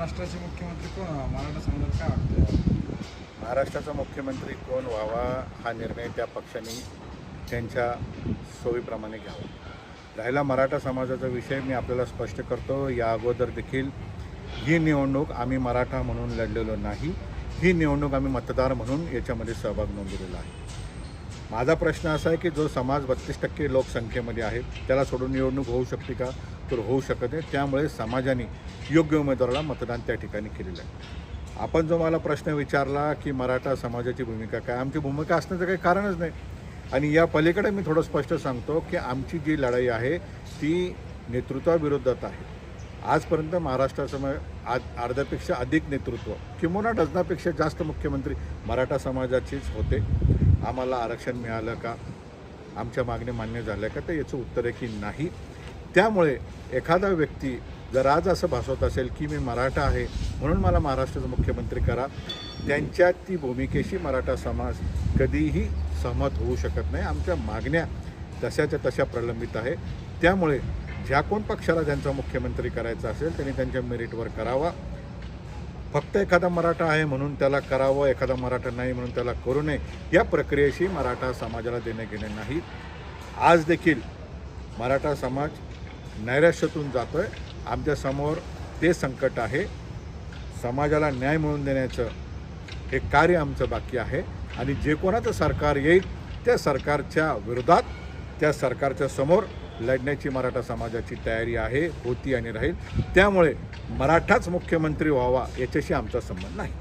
महाराष्ट्राचे मुख्यमंत्री कोण मराठा समाजाला काय वाटतं महाराष्ट्राचा मुख्यमंत्री कोण व्हावा हा निर्णय त्या पक्षाने त्यांच्या सोयीप्रमाणे घ्यावा. राहिला मराठा समाजाचा विषय मी आपल्याला स्पष्ट करतो. या अगोदर देखील ही निवडणूक आम्ही मराठा म्हणून लढलेलो नाही. ही निवडणूक आम्ही मतदार म्हणून याच्यामध्ये सहभाग नोंदवलेला आहे. माझा प्रश्न असा आहे की जो समाज बत्तीस टक्के लोकसंख्येमध्ये आहे त्याला सोडून निवडणूक होऊ शकते का? तर होऊ शकत नाही. त्यामुळे समाजाने योग्य उमेदवाराला मतदान त्या ठिकाणी केलेलं आहे. आपण जो मला प्रश्न विचारला की मराठा समाजाची भूमिका काय आमची भूमिका असण्याचं काही कारणच नाही. आणि या पलीकडे मी थोडं स्पष्ट सांगतो की आमची जी लढाई आहे ती नेतृत्वाविरोधात आहे. आजपर्यंत महाराष्ट्राचं म- आज अर्ध्यापेक्षा अधिक नेतृत्व किंवा डझनापेक्षा जास्त मुख्यमंत्री मराठा समाजाचेच होते. आम्हाला आरक्षण मिळालं का? आमच्या मागण्या मान्य झाल्या का? तर याचं उत्तर आहे की नाही. त्यामुळे एखादा व्यक्ती जर आज असं भासवत असेल की मी मराठा आहे म्हणून मला महाराष्ट्राचा मुख्यमंत्री करा त्यांच्या ती भूमिकेशी मराठा समाज कधीही सहमत होऊ शकत नाही. आमच्या मागण्या तशाच्या तशा प्रलंबित आहे. त्यामुळे ज्या कोण पक्षाला त्यांचा मुख्यमंत्री करायचा असेल त्यांनी त्यांच्या मेरिटवर करावा. फक्त एखादा मराठा आहे म्हणून त्याला करावं एखादा मराठा नाही म्हणून त्याला करू नये या प्रक्रियेशी मराठा समाजाला देणे घेणे नाही. आज देखील मराठा समाज नैराश्यातून जातो आहे आमच्यासमोर ते संकट आहे. समाजाला न्याय मिळवून देण्याचं हे कार्य आमचं बाकी आहे. आणि जे कोणाचं सरकार येईल त्या सरकारच्या विरोधात त्या सरकारच्या समोर लढण्याची मराठा समाजाची तयारी आहे होती आणि राहील. त्यामुळे मराठाच मुख्यमंत्री व्हावा याच्याशी आमचा संबंध नाही.